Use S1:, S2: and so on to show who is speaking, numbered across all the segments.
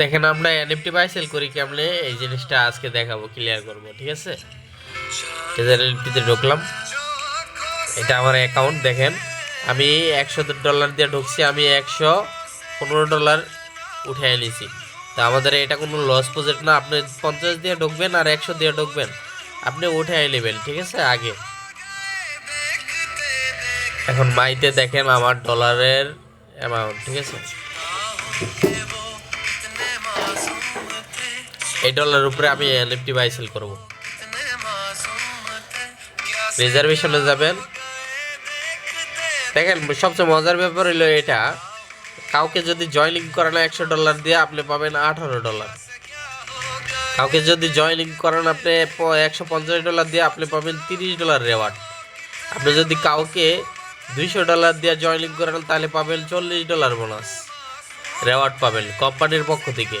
S1: দেখেন, আমরা NFT buy sell করি কেমনে? এই জিনিসটা আজকে দেখাবো ক্লিয়ার করব, ঠিক আছে? এনএফটিতে ঢুকলাম। এটা আমার অ্যাকাউন্ট দেখেন। আমি একশো ডলার দিয়ে ঢুকছি, আমি একশো পনেরো ডলার উঠে এনেছি তা আমাদের এটা কোনো লস প্রজেক্ট না, আপনি পঞ্চাশ দিয়ে ঢুকবেন আর একশো দিয়ে ঢুকবেন। আপনি উঠে নেবেন, ঠিক আছে, আগে। এখন মাইতে দেখেন আমার ডলারের অ্যামাউন্ট ঠিক আছে? এই ডলার উপরে আমি এনএফটি বাই সেল করব। রিজার্ভেশনে যাবেন। দেখেন, সবচেয়ে মজার ব্যাপার হলো এটা, কাউকে যদি জয়নিং করান একশো ডলার দিয়ে আপনি পাবেন আঠারো ডলার কাউকে যদি জয়নিং করান আপনি একশো পঞ্চাশ ডলার দিয়ে আপনি পাবেন তিরিশ ডলার রেওয়ার্ড আপনি যদি কাউকে দুইশো ডলার দিয়ে জয়নিং করান, তাহলে পাবেন চল্লিশ ডলার বোনাস রেওয়ার্ড পাবেন কোম্পানির পক্ষ থেকে।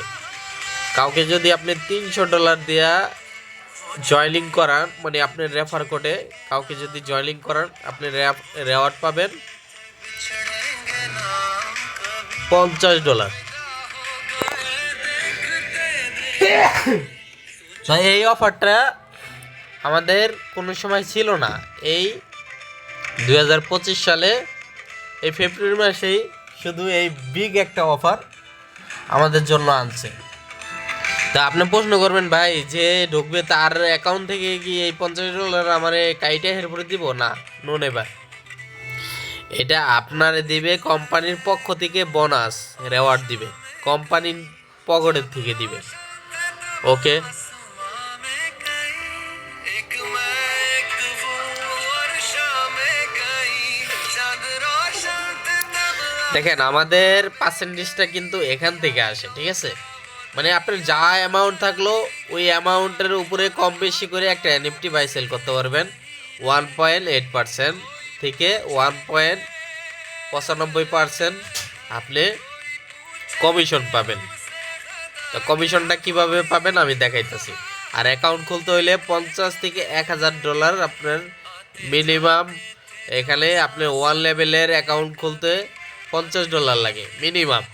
S1: কাউকে যদি আপনি তিনশো ডলার দিয়া জয়নিং করান মানে আপনি রেফার কোডে কাউকে যদি জয়নিং করান, আপনি রেওয়ার্ড পাবেন পঞ্চাশ ডলার এই অফারটা আমাদের কোনো সময় ছিল না। এই দু হাজার পঁচিশ সালে, এই ফেব্রুয়ারি মাসেই শুধু এই বিগ একটা অফার আমাদের জন্য আনছে। তা আপনি প্রশ্ন করবেন, ভাই, যে ঢুকবে তার অ্যাকাউন্ট থেকে কি এই পঞ্চাশ ডলার আমার কাইটা হেরপরে দিব? না নুন এবার এটা আপনার দিবে কোম্পানির পক্ষ থেকে বোনাস রেওয়ার্ড দিবে কোম্পানির পকেটের থেকে দিবে। ওকে দেখেন, আমাদের পার্সেন্টেজটা কিন্তু এখান থেকে আসে, ঠিক আছে? মানে আপনার যা অ্যামাউন্ট থাকল, ওই অ্যামাউন্টের উপরে কম বেশি করে একটা এনএফটি বাই সেল করতে পারবেন। ওয়ান পয়েন্ট এইট পার্সেন্ট থেকে ওয়ান পয়েন্ট পঁচানব্বই পার্সেন্ট আপনি কমিশন পাবেন। তো কমিশনটা কীভাবে পাবেন আমি দেখাইতেছি। আর অ্যাকাউন্ট খুলতে হইলে পঞ্চাশ থেকে এক হাজার ডলার আপনার মিনিমাম এখানে আপনি ওয়ান লেভেলের অ্যাকাউন্ট খুলতে পঞ্চাশ ডলার লাগে মিনিমাম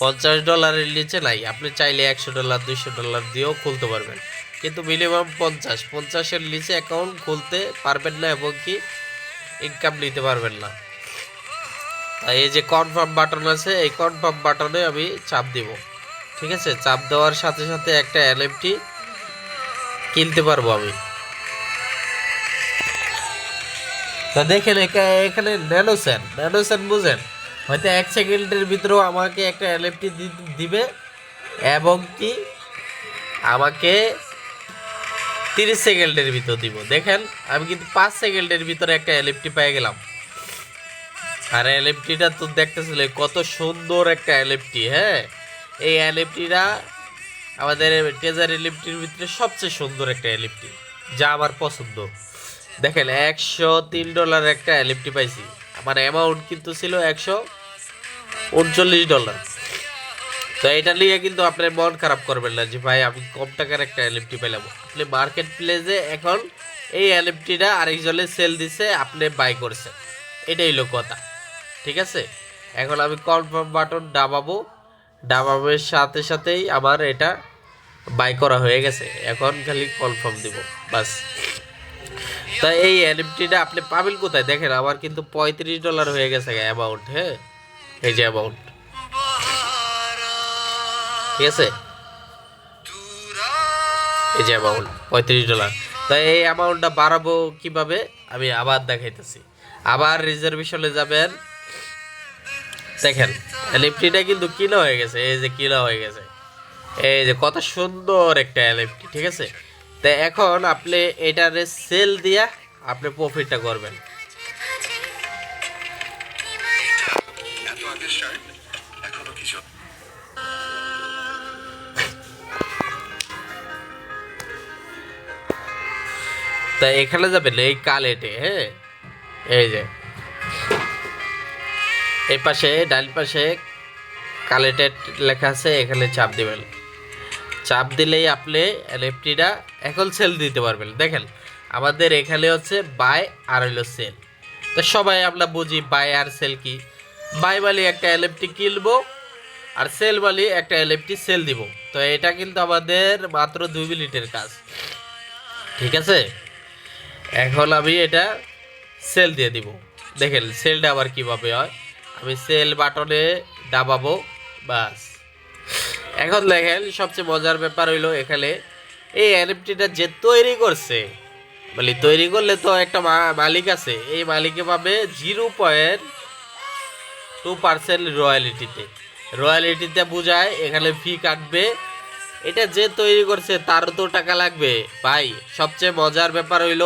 S1: পঞ্চাশ ডলারের নিচে নাই, আপনি চাইলে একশো ডলার, দুইশো ডলার দিয়েও খুলতে পারবেন। কিন্তু মিনিমাম পঞ্চাশ, পঞ্চাশের নিচে অ্যাকাউন্ট খুলতে পারবেন না এবং কি ইনকাম নিতে পারবেন না। তাই এই যে কনফার্ম বাটন আছে, এই কনফার্ম বাটনে আমি চাপ দিব। ঠিক আছে? চাপ দেওয়ার সাথে সাথে একটা এলএমটি কিনতে পারব আমি। তা দেখেন এখানে ন্যানোসেন ন্যানোসেন বুঝেন? হয়তো এক সেকেন্ডের ভিতরেও আমাকে একটা এলএফটি দিবে এবং কি আমাকে তিরিশ সেকেন্ডের ভিতর দিব। দেখেন, আমি কিন্তু পাঁচ সেকেন্ডের ভিতরে একটা এলএফটি পেয়ে গেলাম। আর এলএফটিটা তো দেখতেছিল কত সুন্দর একটা এলএফটি হ্যাঁ? এই এলএফটিটা আমাদের ট্রেজার এলএফটির ভিতরে সবচেয়ে সুন্দর একটা এলএফটি যা আমার পছন্দ। দেখেন, একশো তিন ডলার একটা এলএফটি পাইছি। আমার অ্যামাউন্ট কিন্তু ছিল একশো উনচল্লিশ ডলার তো এটা নিয়ে কিন্তু আপনার মন খারাপ করবেন না যে ভাই, আমি কম টাকার একটা এলএফটি পেলাম। আপনি মার্কেট প্লেসে এখন এই এলএফটিটা আরেকজনে সেল দিছে, আপনি বাই করছেন। এটাই হলো কথা। ঠিক আছে? এখন আমি কনফার্ম বাটন ডাবাবো। দাবাবের সাথে সাথেই আমার এটা বাই করা হয়ে গেছে। এখন খালি কনফার্ম দিব, বাস। তা এই এনএফটিটা আপনি পাবেন কোথায়? দেখেন, আমার কিন্তু পঁয়ত্রিশ ডলার হয়ে গেছে অ্যামাউন্ট হ্যাঁ? এই যে অ্যামাউন্ট ঠিক আছে? এই যে অ্যামাউন্ট পঁয়ত্রিশ ডলার। তাই এই অ্যামাউন্টটা বাড়াবো কীভাবে? আমি আবার দেখাইতেছি। আবার রিজার্ভেশনে যাবেন। দেখেন এলএফটিটা কিন্তু কিনা হয়ে গেছে, এই যে কিনা হয়ে গেছে। এই যে কত সুন্দর একটা এলএফটি ঠিক আছে? তো এখন আপনি এটারে সেল দিয়া আপনি প্রফিটটা করবেন।
S2: এখনও কিছু।
S1: তা এখানে যাবেন এই কালেটে হ্যাঁ? এই যে। এই পাশে, ডান পাশে কালেটেড লেখা আছে, এখানে চাপ দিবেন। চাপ দিলেই আপনি এনএফটিটা এখন সেল দিতে পারবেন। দেখেন, আমাদের এখানে হচ্ছে বাই আর হলো সেল তো সবাই আমরা বুঝি বাই আর সেল কি? বাই বালি একটা এলএফটি কিনবো আর সেল বালি একটা এলএফটি সেল দিব। তো এটা কিন্তু আমাদের মাত্র দুই মিনিটের কাজ। ঠিক আছে? এখন আমি এটা সেল দিয়ে দিব। দেখেন, সেলটা আবার কীভাবে হয়? আমি সেল বাটনে দাবাবো, বাস। এখন দেখেন, সবচেয়ে মজার ব্যাপার হইল এখানে এই এনএফটিটা যে তৈরি করছে বলি তৈরি করলে তো একটা মালিক আছে, এই মালিকে পাবে জিরো পয়েন্ট টু পার্সেন্ট রয়্যালিটিতে রয়্যালিটিতে বোঝায়, এখানে ফি কাটবে। এটা যে তৈরি করছে তারও তো টাকা লাগবে। ভাই, সবচেয়ে মজার ব্যাপার হইল,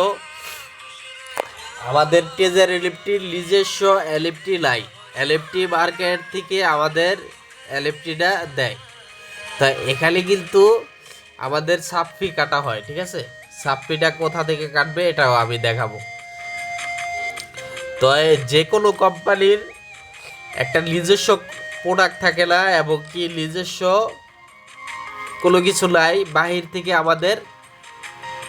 S1: আমাদের টেজার এলএফটির নিজস্ব এলএফটি নাই। এলএফটি মার্কেট থেকে আমাদের এলএফটিটা দেয়। তা এখানে কিন্তু আমাদের সাপ্পি কাটা হয়, ঠিক আছে? সাপ্পিটা কোথা থেকে কাটবে, এটাও আমি দেখাবো। তো যে কোনো কোম্পানির একটা নিজস্ব প্রোডাক্ট থাকে না, এবং কি নিজস্ব কোনো কিছু নাই, বাহির থেকে আমাদের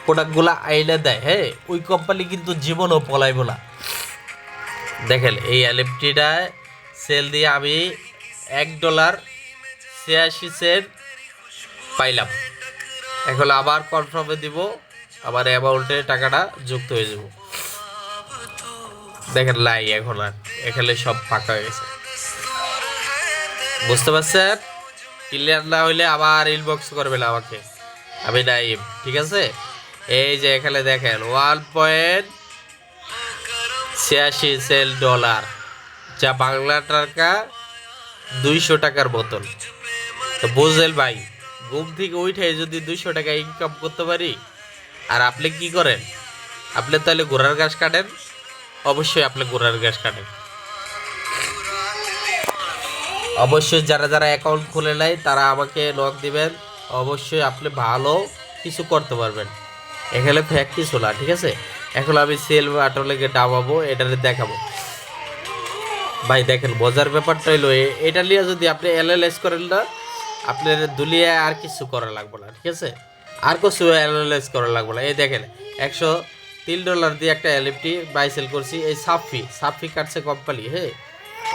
S1: প্রোডাক্টগুলো আইনে দেয় হ্যাঁ? ওই কোম্পানি কিন্তু জীবনও পলাইব না। দেখেন, এই এলএফটিটা সেল দিয়ে আমি এক ডলার ছিয়াশি সেন্ট পাইলাম। এখন আবার কনফার্মে দিব আবার অ্যামাউন্টে টাকাটা যুক্ত হয়ে যাব। দেখেন লাই এখন আর, এখানে সব ফাঁকা হয়ে গেছে। বুঝতে পারছেন? ক্লিয়ার না হইলে আবার ইনবক্স করবেন আমাকে। আমি নাইম ঠিক আছে? এই যে এখানে দেখেন ওয়ান পয়েন্ট ছিয়াশি সেল ডলার যা বাংলা টাকা দুইশো টাকার বোতল। তো বুঝলেন ভাই, ঘুম থেকে উঠে যদি দুইশো টাকা ইনকাম করতে পারি, আর আপনি কি করেন? আপনি তাহলে ঘোড়ার গাছ কাটেন? অবশ্যই আপনি ঘোড়ার গাছ কাটেন। অবশ্যই যারা যারা অ্যাকাউন্ট খুলে নেয় তারা আমাকে লক দিবেন। অবশ্যই আপনি ভালো কিছু করতে পারবেন। এখানে ফ্যাক কিছু না ঠিক আছে? এখন আমি সেল বাটনকে ডাবাবো এটাতে দেখাবো। ভাই, দেখেন মজার ব্যাপারটা হইল এ- এটা নিয়ে যদি আপনি এলএলএস করেন না, আপনার দুলিয়ে আর কিছু করা লাগবে না, ঠিক আছে? আর কিছু এলএলএস করা লাগবে না। এই দেখেন, একশো তিন ডলার দিয়ে একটা এলএফটি বাই সেল করছি, এই সাফি সাফি কাটছে কোম্পানি হ্যাঁ?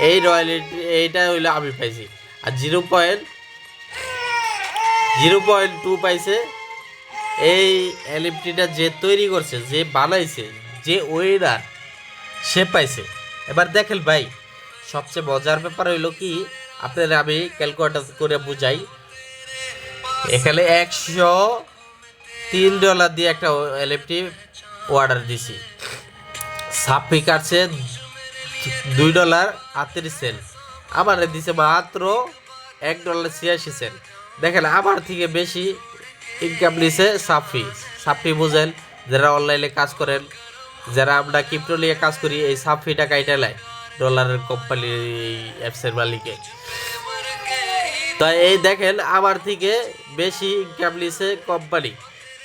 S1: এই রয়্যালিটি, এইটা হইল আমি পাইছি। আর zero point zero point two পাইছে। এই এলএফটিটা যে তৈরি করছে, যে বানাইছে, যে ওয়েদার সে পাইছে। এবার দেখেন ভাই, সবচেয়ে মজার ব্যাপার হইল কি, আপনাদের আমি ক্যালকুলেটার করে বুঝাই। এখানে একশো তিন ডলার দিয়ে একটা এলএফটি অর্ডার দিছি। সাপি কাটছে দুই ডলার আটত্রিশ সেন্ট। আমার দিছে মাত্র এক ডলার ছিয়াশি সেন্ট। দেখেন আমার থেকে বেশি ইনকাম নিছে সাফি। সাফি বুঝেন, যারা অনলাইনে কাজ করেন, যারা আমরা ক্রিপ্টো নিয়ে কাজ করি, এই সাফি টাকা এটা লাই ডলারের কোম্পানি এই অ্যাপসের মালিকে। তো এই দেখেন আমার থেকে বেশি ইনকাম নিছে কোম্পানি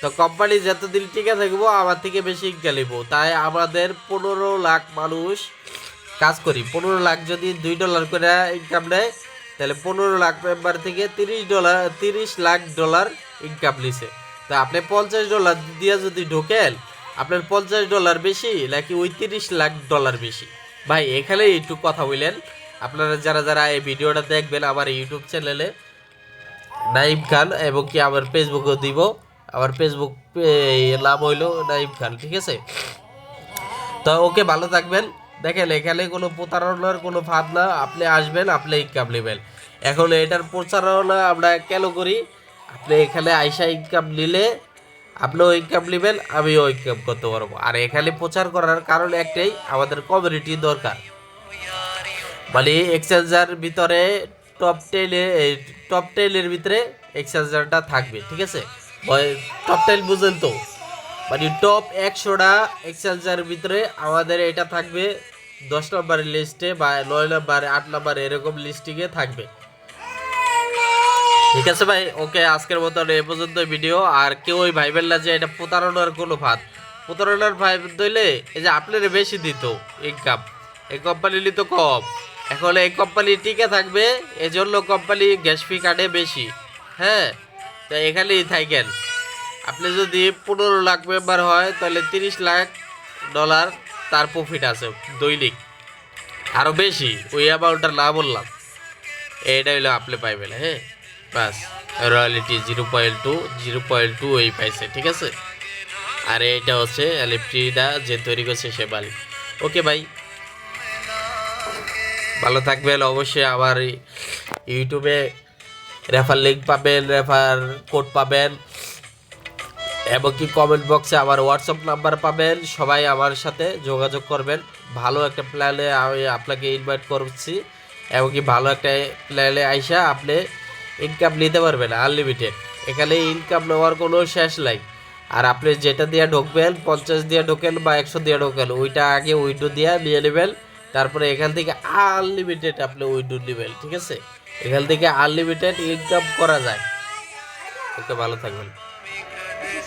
S1: তো কোম্পানি যতদিন টিকে থাকব আমার থেকে বেশি ইনকাম নিব। তাই আমাদের পনেরো লাখ মানুষ কাজ করি। পনেরো লাখ যদি দুই ডলার করে ইনকাম নেয়, তাহলে পনেরো লাখ মেম্বার থেকে তিরিশ ডলার, তিরিশ লাখ ডলার ইনকাম নিছে। তো আপনি পঞ্চাশ ডলার দিয়ে যদি ঢোকেন, আপনার পঞ্চাশ ডলার বেশি, নাকি ওই তিরিশ লাখ ডলার বেশি? ভাই এখানে একটু কথা বললেন আপনারা যারা যারা এই ভিডিওটা দেখবেন, আমার ইউটিউব চ্যানেলে নাইম খান এবং কি আমার ফেসবুকও দিব। আমার ফেসবুক নাম হইল নাইম খান, ঠিক আছে? তো ওকে ভালো থাকবেন। দেখেন, এখানে কোনো প্রতারণার কোনো ভাব না। আপনি আসবেন, আপনি ইনকাম নেবেন। এখন এটার প্রচারণা আমরা কেন করি? আপনি এখানে আইসা ইনকাম নিলে আপনিও ইনকাম নেবেন, আমিও ইনকাম করতে পারব। আর এখানে প্রচার করার কারণ একটাই, আমাদের কমিউনিটি দরকার। মানে এক্সচেঞ্জার ভিতরে টপ টেনে টপ টেনের ভিতরে এক্সচেঞ্জারটা থাকবে, ঠিক আছে? টপ টেন বুঝেন তো? মানে টপ একশোটা এক্সচেঞ্জার ভিতরে আমাদের এটা থাকবে দশ নম্বরের লিস্টে বা নয় নম্বর আট নম্বর এরকম লিস্টিংয়ে থাকবে। ঠিক আছে ভাই? ওকে আজকের মতন এ পর্যন্ত ভিডিও আর কেউ ওই ভাইবেন না যে এটা প্রতারণার কোনো ভাত। প্রতারণার ভাই দইলে এই যে আপনার বেশি দিত ইনকাম এই কোম্পানি নিত কম। এখন এই কোম্পানি টিকে থাকবে, এজন্য কোম্পানি গ্যাস ফি কাটে বেশি। হ্যাঁ? তো এখানেই থাকেন। আপনি যদি পনেরো লাখ মেম্বার হয়, তাহলে তিরিশ লাখ ডলার তার প্রফিট আছে দৈনিক। আরও বেশি, ওই অ্যামাউন্টটা না বললাম। এইটা হইল আপনি পাইবেন হ্যাঁ? বাস royalty zero point two zero point two এই পাইছে, ঠিক আছে? আর এইটা হচ্ছে এলএফটিটা যে তৈরি করছে সে মালিক। ওকে ভাই। ভালো থাকবেন, অবশ্যই আমার ইউটিউবে রেফার লিঙ্ক পাবেন রেফার কোড পাবেন। এবং কি কমেন্ট বক্সে আমার হোয়াটসঅ্যাপ নাম্বার পাবেন। সবাই আমার সাথে যোগাযোগ করবেন। ভালো একটা প্ল্যানে আমি আপনাকে ইনভাইট করছি। এবং কি ভালো একটা প্ল্যানে আইসা আপনি ইনকাম নিতে পারবেন আনলিমিটেড এখানে ইনকাম নেওয়ার কোনো শেষ নাই। আর আপনি যেটা দিয়ে ঢুকবেন, পঞ্চাশ দিয়ে ঢোকেন বা একশো দিয়ে ঢোকেন, ওইটা আগে উইন্ডো দিয়ে নিয়ে নেবেন। তারপরে এখান থেকে আনলিমিটেড আপনি উইন্ডো নেবেন, ঠিক আছে? এখান থেকে আনলিমিটেড ইনকাম করা যায়। ওকে, ভালো থাকবেন।